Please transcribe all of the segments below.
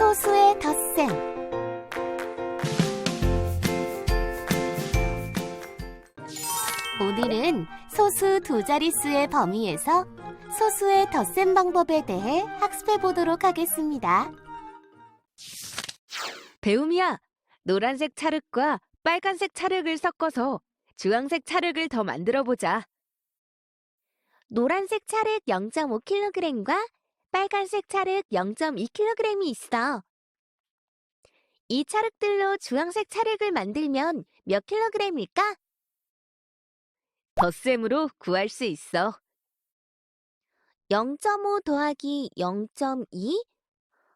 소수의 덧셈 오늘은 소수 두 자릿수의 범위에서 소수의 덧셈 방법에 대해 학습해 보도록 하겠습니다. 배움이야. 노란색 찰흙과 빨간색 찰흙을 섞어서 주황색 찰흙을 더 만들어 보자. 노란색 찰흙 0.5kg과 빨간색 찰흙 0.2kg이 있어. 이 찰흙들로 주황색 찰흙을 만들면 몇 킬로그램일까? 덧셈으로 구할 수 있어. 0.5 더하기 0.2?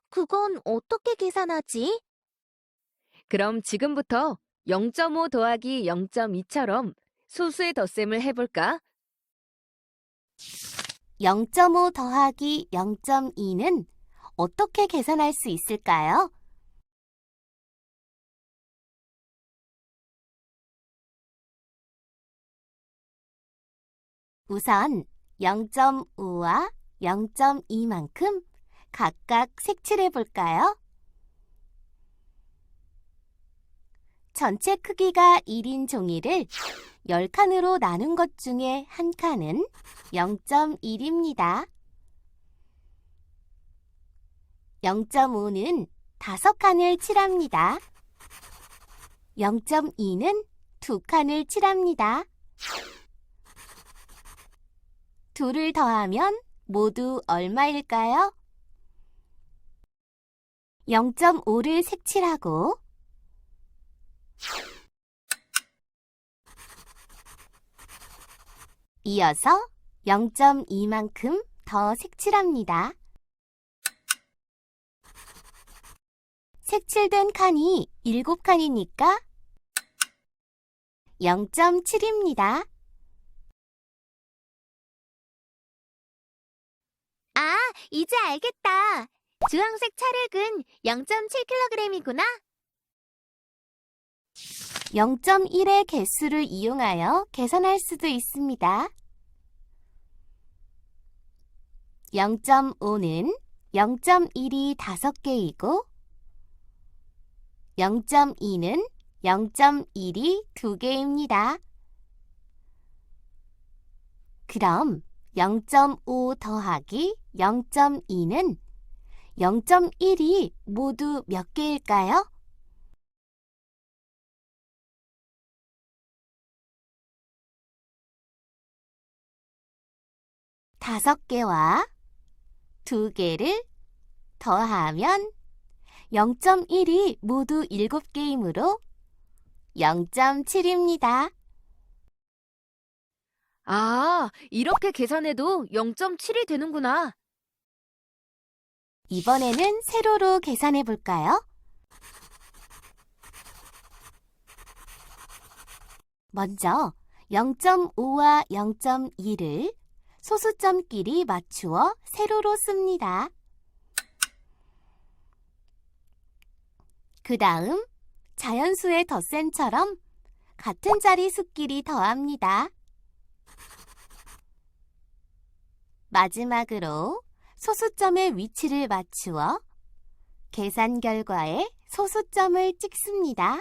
그건 어떻게 계산하지? 그럼 지금부터 0.5 더하기 0.2처럼 소수의 덧셈을 해볼까? 0.5 더하기 0.2는 어떻게 계산할 수 있을까요? 우선 0.5와 0.2만큼 각각 색칠해 볼까요? 전체 크기가 1인 종이를 10칸으로 나눈 것 중에 한 칸은 0.1입니다. 0.5는 5칸을 칠합니다. 0.2는 2칸을 칠합니다. 둘을 더하면 모두 얼마일까요? 0.5를 색칠하고 이어서 0.2만큼 더 색칠합니다. 색칠된 칸이 7칸이니까 0.7입니다. 아, 이제 알겠다. 주황색 찰흙은 0.7kg이구나. 0.1의 개수를 이용하여 계산할 수도 있습니다. 0.5는 0.1이 5개이고 0.2는 0.1이 2개입니다. 그럼 0.5 더하기 0.2는 0.1이 모두 몇 개일까요? 다섯 개와 두 개를 더하면 0.1이 모두 7개이므로 0.7입니다. 아, 이렇게 계산해도 0.7이 되는구나. 이번에는 세로로 계산해 볼까요? 먼저 0.5와 0.2를 소수점끼리 맞추어 세로로 씁니다. 그 다음 자연수의 덧셈처럼 같은 자리 수끼리 더합니다. 마지막으로 소수점의 위치를 맞추어 계산 결과에 소수점을 찍습니다.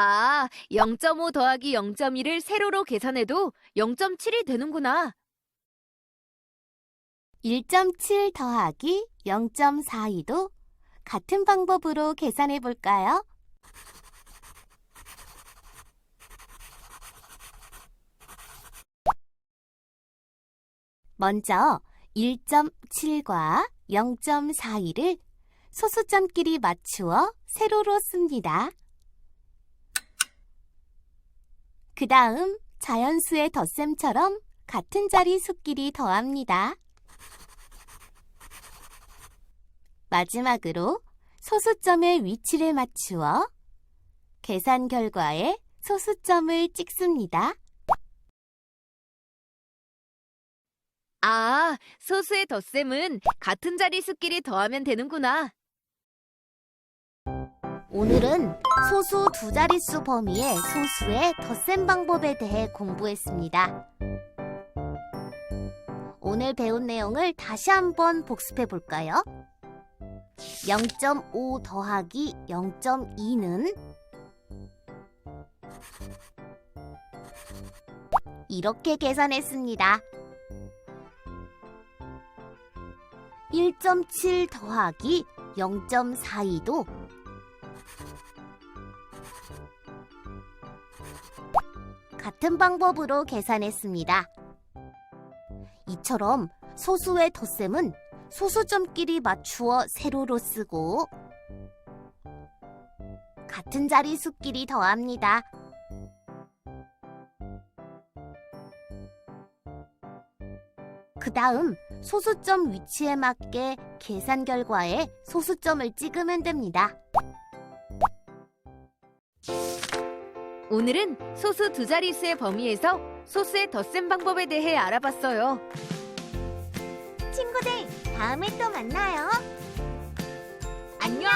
아, 0.5 더하기 0.2를 세로로 계산해도 0.7이 되는구나. 1.7 더하기 0.42도 같은 방법으로 계산해 볼까요? 먼저 1.7과 0.42를 소수점끼리 맞추어 세로로 씁니다. 그 다음 자연수의 덧셈처럼 같은 자리 수끼리 더합니다. 마지막으로 소수점의 위치를 맞추어 계산 결과에 소수점을 찍습니다. 아, 소수의 덧셈은 같은 자리 수끼리 더하면 되는구나. 오늘은 소수 두 자릿수 범위의 소수의 덧셈 방법에 대해 공부했습니다. 오늘 배운 내용을 다시 한번 복습해 볼까요? 0.5 더하기 0.2는 이렇게 계산했습니다. 1.7 더하기 0.42도 같은 방법으로 계산했습니다. 이처럼 소수의 덧셈은 소수점끼리 맞추어 세로로 쓰고 같은 자리 수끼리 더합니다. 그 다음 소수점 위치에 맞게 계산 결과에 소수점을 찍으면 됩니다. 오늘은 소수 두 자릿수의 범위에서 소수의 더셈 방법에 대해 알아봤어요. 친구들, 다음에 또 만나요. 안녕!